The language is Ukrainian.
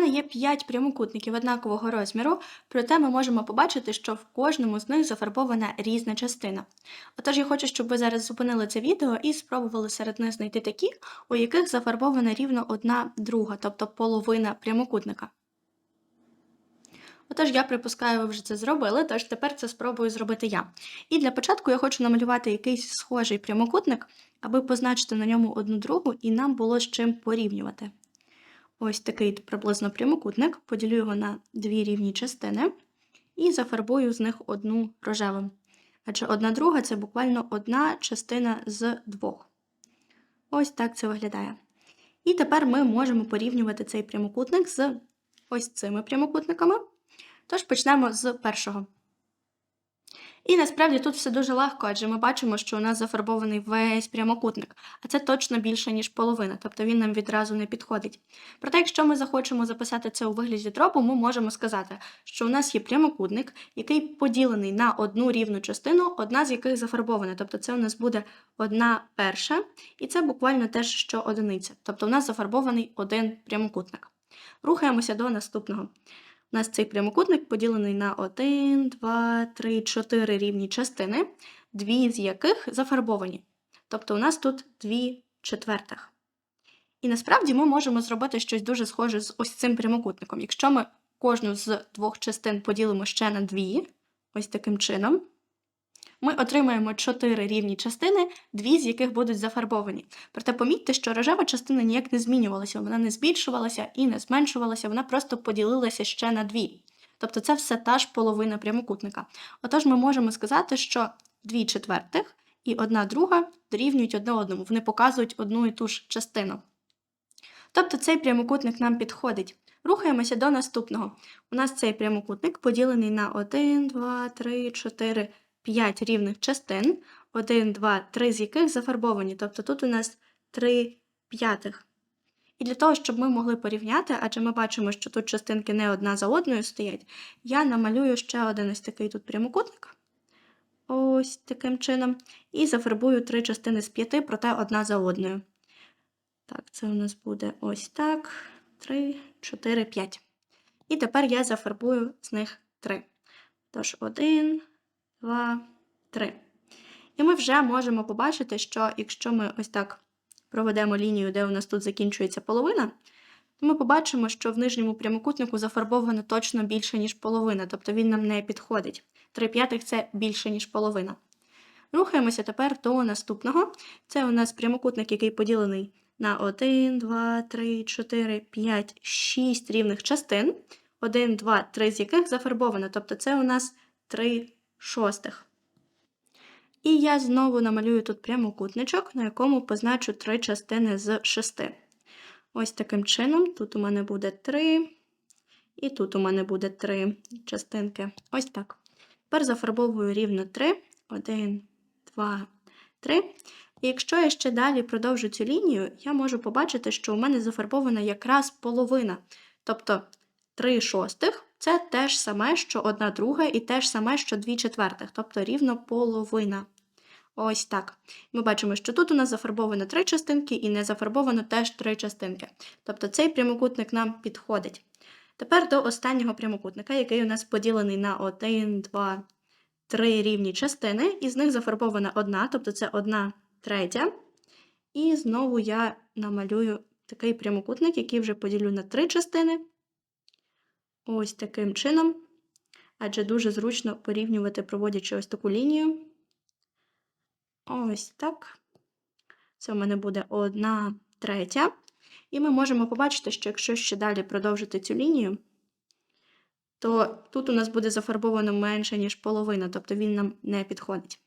мене є 5 прямокутників однакового розміру, проте ми можемо побачити, що в кожному з них зафарбована різна частина. Отож, я хочу, щоб ви зараз зупинили це відео і спробували серед них знайти такі, у яких зафарбована рівно одна друга, тобто половина прямокутника. Отож, я припускаю, ви вже це зробили, тож тепер це спробую зробити я. І для початку я хочу намалювати якийсь схожий прямокутник, аби позначити на ньому одну другу, і нам було з чим порівнювати. Ось такий приблизно прямокутник, поділю його на дві рівні частини і зафарбую з них одну рожевим. Адже одна друга це буквально одна частина з двох. Ось так це виглядає. І тепер ми можемо порівнювати цей прямокутник з ось цими прямокутниками. Тож почнемо з першого. І насправді тут все дуже легко, адже ми бачимо, що у нас зафарбований весь прямокутник, а це точно більше, ніж половина, тобто він нам відразу не підходить. Проте, якщо ми захочемо записати це у вигляді дробу, ми можемо сказати, що у нас є прямокутник, який поділений на одну рівну частину, одна з яких зафарбована. Тобто це у нас буде одна перша, і це буквально теж що одиниця. Тобто у нас зафарбований один прямокутник. Рухаємося до наступного. У нас цей прямокутник поділений на 1, 2, 3, 4 рівні частини, дві з яких зафарбовані. Тобто у нас тут дві четвертих. І насправді ми можемо зробити щось дуже схоже з ось цим прямокутником. Якщо ми кожну з двох частин поділимо ще на дві, ось таким чином, ми отримаємо чотири рівні частини, дві з яких будуть зафарбовані. Проте помітьте, що рожева частина ніяк не змінювалася, вона не збільшувалася і не зменшувалася, вона просто поділилася ще на дві. Тобто це все та ж половина прямокутника. Отож, ми можемо сказати, що дві четвертих і одна друга дорівнюють одне одному, вони показують одну і ту ж частину. Тобто цей прямокутник нам підходить. Рухаємося до наступного. У нас цей прямокутник поділений на 1, 2, 3, 4, 5 рівних частин, 1, 2, 3 з яких зафарбовані. Тобто тут у нас 3 п'ятих. І для того, щоб ми могли порівняти, адже ми бачимо, що тут частинки не одна за одною стоять, я намалюю ще один ось такий тут прямокутник. Ось таким чином. І зафарбую три частини з п'яти, проте одна за одною. Так, це у нас буде ось так. 3, 4, 5. І тепер я зафарбую з них 3. Тож 1, 2, 3. І ми вже можемо побачити, що якщо ми ось так проведемо лінію, де у нас тут закінчується половина, то ми побачимо, що в нижньому прямокутнику зафарбовано точно більше, ніж половина, тобто він нам не підходить. 3 п'ятих це більше, ніж половина. Рухаємося тепер до наступного. Це у нас прямокутник, який поділений на 1, 2, 3, 4, 5, 6 рівних частин. 1, 2, 3 з яких зафарбовано, тобто це у нас 3 шостих. І я знову намалюю тут прямокутничок, на якому позначу три частини з шести. Ось таким чином, тут у мене буде 3, і тут у мене буде 3 частинки. Ось так. Тепер зафарбовую рівно 3, 1, 2, 3. І якщо я ще далі продовжу цю лінію, я можу побачити, що у мене зафарбована якраз половина. Тобто 3 шостих це те ж саме, що 1 друга, і те ж саме, що 2 четвертих, тобто рівно половина. Ось так. Ми бачимо, що тут у нас зафарбовано 3 частинки і не зафарбовано теж 3 частинки. Тобто цей прямокутник нам підходить. Тепер до останнього прямокутника, який у нас поділений на 1, 2, 3 рівні частини, і з них зафарбована одна, тобто це одна третя. І знову я намалюю такий прямокутник, який вже поділю на три частини. Ось таким чином. Адже дуже зручно порівнювати, проводячи ось таку лінію. Ось так. Це в мене буде одна третя. І ми можемо побачити, що якщо ще далі продовжити цю лінію, то тут у нас буде зафарбовано менше, ніж половина, тобто він нам не підходить.